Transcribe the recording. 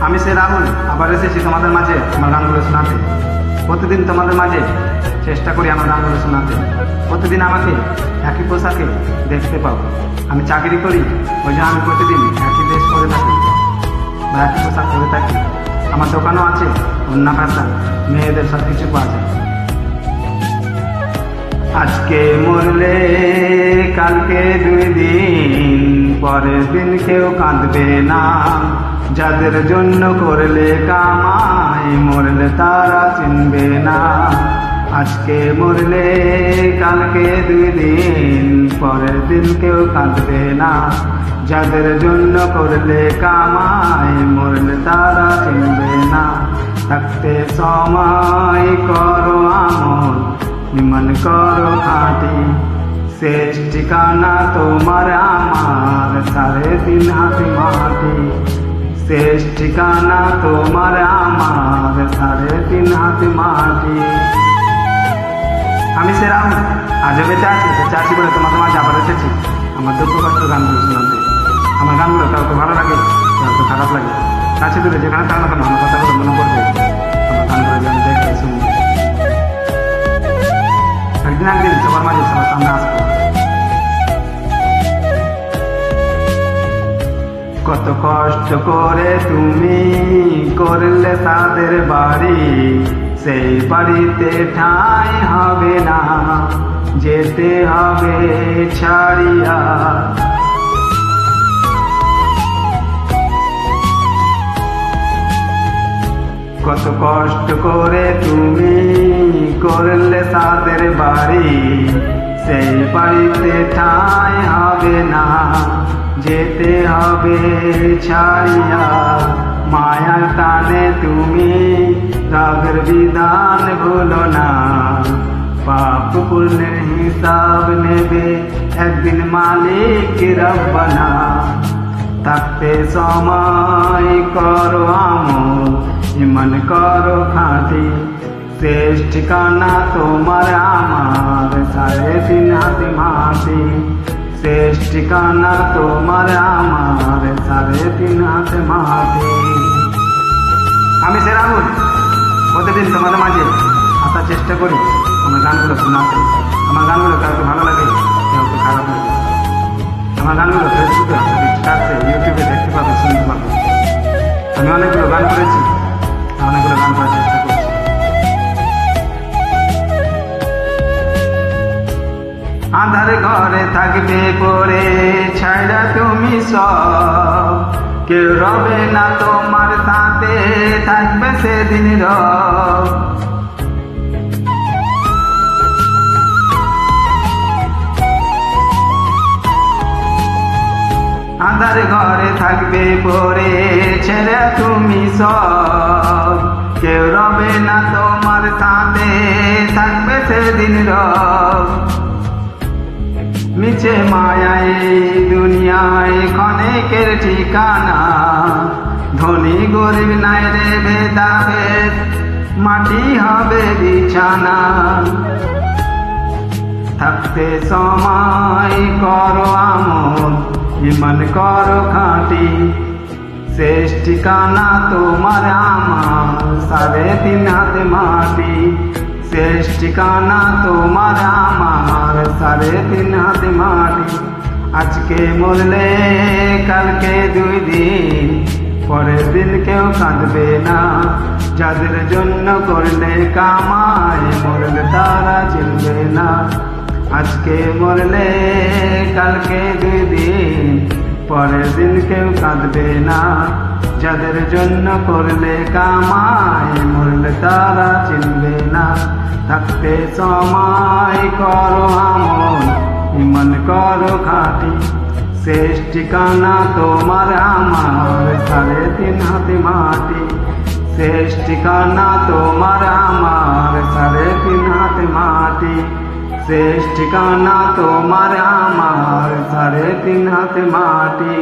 আমি সে রাহুল আবার এসেছি তোমাদের মাঝে আমার গানগুলো শোনাতে। প্রতিদিন তোমাদের মাঝে চেষ্টা করি আমার গানগুলো শোনাতে। প্রতিদিন আমাকে একই পোশাকে দেখতে পাও। আমি চাকরি করি, ওই জন্য আমি প্রতিদিন একই ড্রেস করে থাকি বা একই পোশাক পরে থাকি। আমার দোকানও আছে অন্য ভাষা মেয়েদের সব কিছু পাওয়া যায়। আজকে মরলে, কালকে দুই দিন, পরের দিন কেউ কাঁদবে না। যাদের জন্য করলে কামাই, মরলে তারা চিনবে না। আজকে মরলে, কালকে দুই দিন, পরের দিন কেউ কাঁদবে না। যাদের জন্য করলে কামাই, মরলে তারা চিনবে না। থাকতে সময় করো আমল নিমন করো খাটি। শেষ ঠিকানা তোমার আমার সাড়ে তিন হাতে মাটি। ঠিকানা তোমার আমার, সাড়ে তিন হাতে মাটি। আমি সে রাহুল আজও চাষি চাষি বলে তোমার তোমার আবার এসেছি। আমার দুঃখ কষ্ট গানগুলো শোনাতে আমার গানগুলো কাউকে ভালো লাগে, কাউকে খারাপ লাগে। কাছে দূরে যেখানে তার কেন, আমার কথাগুলো মনে পড়বে। কত কষ্ট করে তুমি করলে তাদের বাড়ি, সেই বাড়িতে ঠাঁই হবে না, যেতে হবে ছাড়িয়া। কত কষ্ট করে তুমি করলে তাদের বাড়ি, সেই বাড়িতে ঠাঁই হবে না। যেতে হবে ছাড়িয়া মায়ার টানে তুমি রাগের বিধান ভুলো না পাপ পুণ্যের হিসাব নেবে একদিন মালিক রব্বানা থাকতে সময় করো আমল ইমান করো খাঁটি শেষ ঠিকানা তোমার আমার সাড়ে তিন হাতে মাটি শেষ ঠিকানা তোমার আমার, সাড়ে তিন হাতে মাটি। আমি সে রাহুল প্রতিদিন তোমাদের মাঝে আসার চেষ্টা করি। আমার গানগুলো শোনাতে আমার গানগুলো কাউকে ভালো লাগে, কাউকে খারাপ লাগে। আমার গানগুলো ফেসবুকে ইনস্টাতে ইউটিউবে দেখতে পাবে, শুনতে পাবে। আমি অনেকগুলো গান করেছি। অনেকগুলো গান করার চেষ্টা আধার ঘরে থাকবে পরে ছাইড়া তুমি সব। কেউ রবে না তোমার তাতে, থাকবে সেদিন রব। আধার ঘরে থাকবে পরে ছেড়ে তুমি সব। কেউ রবে না তোমার সাথে থাকবে সেদিন রব। মিছে মায়ায় দুনিয়ায় ক্ষণেকের ঠিকানা। ধনী গরিব নাই রে ভেদাভেদ, মাটি হবে বিছানা। থাকতে সময় করো আমল ইমান করো খাঁটি। শেষ ঠিকানা তোমার আমার, সাড়ে তিন হাতে মাটি। শেষ ঠিকানা তোমার আমার সাড়ে তিন হাতে মাটি। আজকে মরলে, কালকে দুই দিন। পরের দিন কেউ কাঁদবে না। যাদের জন্য করলে কামাই, মরলে তারা চিনবে না। আজকে মরলে, কালকে দুই দিন। পরের দিন কেউ কাঁদবে না। যাদের জন্য করলে কামাই, মরলে তারা চিনবে থাকতে সময় করো আমল, ইমন করো খাটি। শেষ ঠিকানা তোমার আমার, সাড়ে তিন হাতে মাটি। শেষ ঠিকানা তোমার আমার, সাড়ে তিন হাতে মাটি। শেষ ঠিকানা তোমার আমার, সাড়ে তিন হাতে মাটি।